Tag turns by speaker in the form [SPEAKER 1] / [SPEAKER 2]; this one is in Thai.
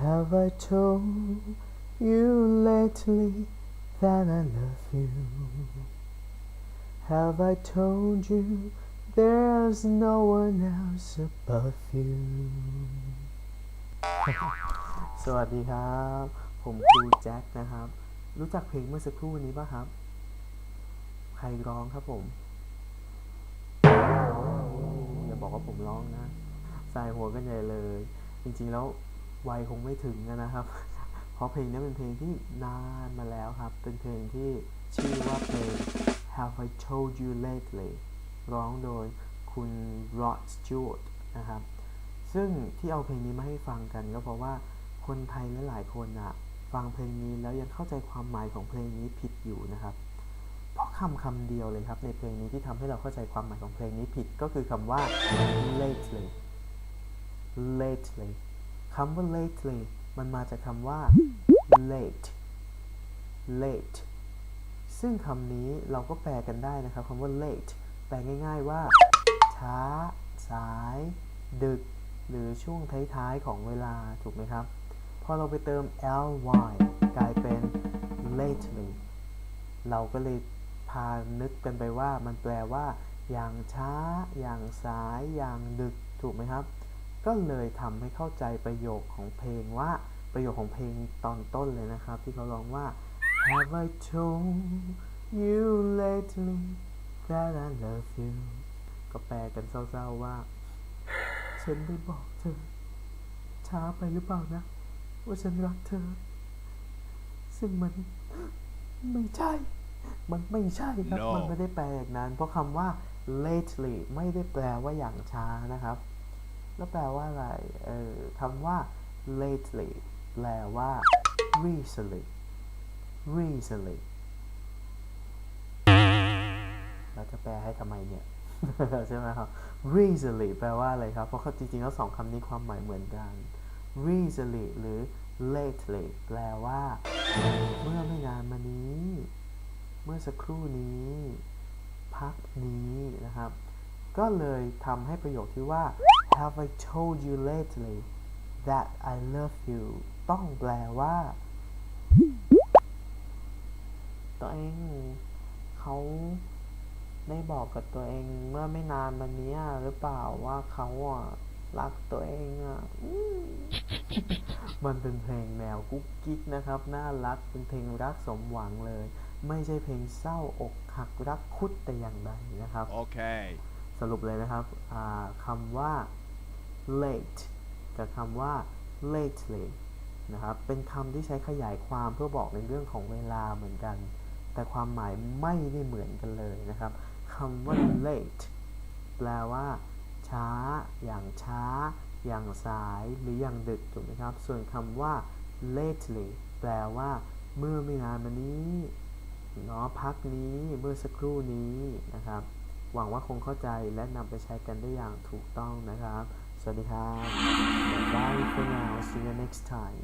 [SPEAKER 1] Have I told you lately that I love you? Have I told you there's no one else above you? สวัสดีครับ ผมครูแจ็คนะครับ รู้จักเพลงเมื่อสักครู่นี้ป่ะครับ ใครร้องครับผมอย่าบอกว่าผมร้องนะ สายหัวกันใหญ่เลย จริงๆแล้ว วัยคงไม่ถึงนะครับ เพราะเพลงนี้เป็นเพลงที่นานมาแล้วครับ เป็นเพลงที่ชื่อว่าเพลง Have I Told You Lately ร้องโดยคุณ Rod Stewart นะครับ ซึ่งที่เอาเพลงนี้มาให้ฟังกันก็เพราะว่าคนไทยหลายๆคนอะฟังเพลงนี้แล้วยังเข้าใจความหมายของเพลงนี้ผิดอยู่นะครับ เพราะคำคำเดียวเลยครับในเพลงนี้ที่ทำให้เราเข้าใจความหมายของเพลงนี้ผิดก็คือคำว่า lately lately คำว่า lately มันมาจากคำว่า late late ซึ่งคำนี้เราก็แปลกันได้นะครับคำว่า late แปลง่ายๆว่า ช้า สาย ดึก หรือช่วงท้ายๆของเวลา ถูกไหมครับ พอเราไปเติม ly กลายเป็น lately เราก็เลยพานึกกันไปว่ามันแปลว่า อย่างช้า อย่างสาย อย่างดึก ถูกไหมครับ ก็เลยทำให้เข้าใจประโยคของเพลงว่าประโยคของเพลงตอนต้นเลยนะครับ ที่เขาร้องว่า Have I told you lately that I love you ก็แปลกันเศร้าๆว่า ฉันได้บอกเธอ ช้าไปหรือเปล่านะ ว่าฉันรักเธอ ซึ่งมันไม่ใช่ มันไม่ใช่ครับ
[SPEAKER 2] No
[SPEAKER 1] มันไม่ได้แปลอย่างนั้น เพราะคำว่า lately ไม่ได้แปลว่าอย่างช้านะครับ แล้วแปลว่าอะไร เออคำว่า lately แปลว่า recently recently เราจะแปลให้ทำไมเนี่ย ใช่ไหมครับ recently แปลว่าอะไรครับ เพราะเขาจริงๆแล้วสองคำนี้ความหมายเหมือนกัน recently หรือ lately แปลว่า เมื่อไม่นานมานี้ เมื่อสักครู่นี้ พักนี้นะครับ ก็เลยทำให้ประโยคที่ว่า Have I told you lately that I love you ต้องแปลว่า ตัวเองเขาได้บอกกับตัวเองเมื่อไม่นานมานี้หรือเปล่าว่าเขาอะรักตัวเองอะอืมมันเป็นเพลงแนวกุ๊กกิ๊กนะครับ น่ารัก เป็นเพลงรักสมหวังเลย ไม่ใช่เพลงเศร้าอกหักรักคุดแต่อย่างใดนะครับ
[SPEAKER 2] Okay.
[SPEAKER 1] สรุปเลยนะครับอ่าคำว่า late กับคำว่า lately นะครับ เป็นคำที่ใช้ขยายความเพื่อบอกในเรื่องของเวลาเหมือนกัน แต่ความหมายไม่ได้เหมือนกันเลยนะครับคำว่า late แปลว่า ช้า อย่างช้า อย่างสายหรืออย่างดึกถูกไหมครับ ส่วนคำว่า lately แปลว่า เมื่อไม่นานมานี้เนาะพักนี้เมื่อสักครู่นี้นะครับ หวังว่าคงเข้าใจและนำไปใช้กันได้อย่างถูกต้องนะครับ สวัสดีครับ Bye for now see you next time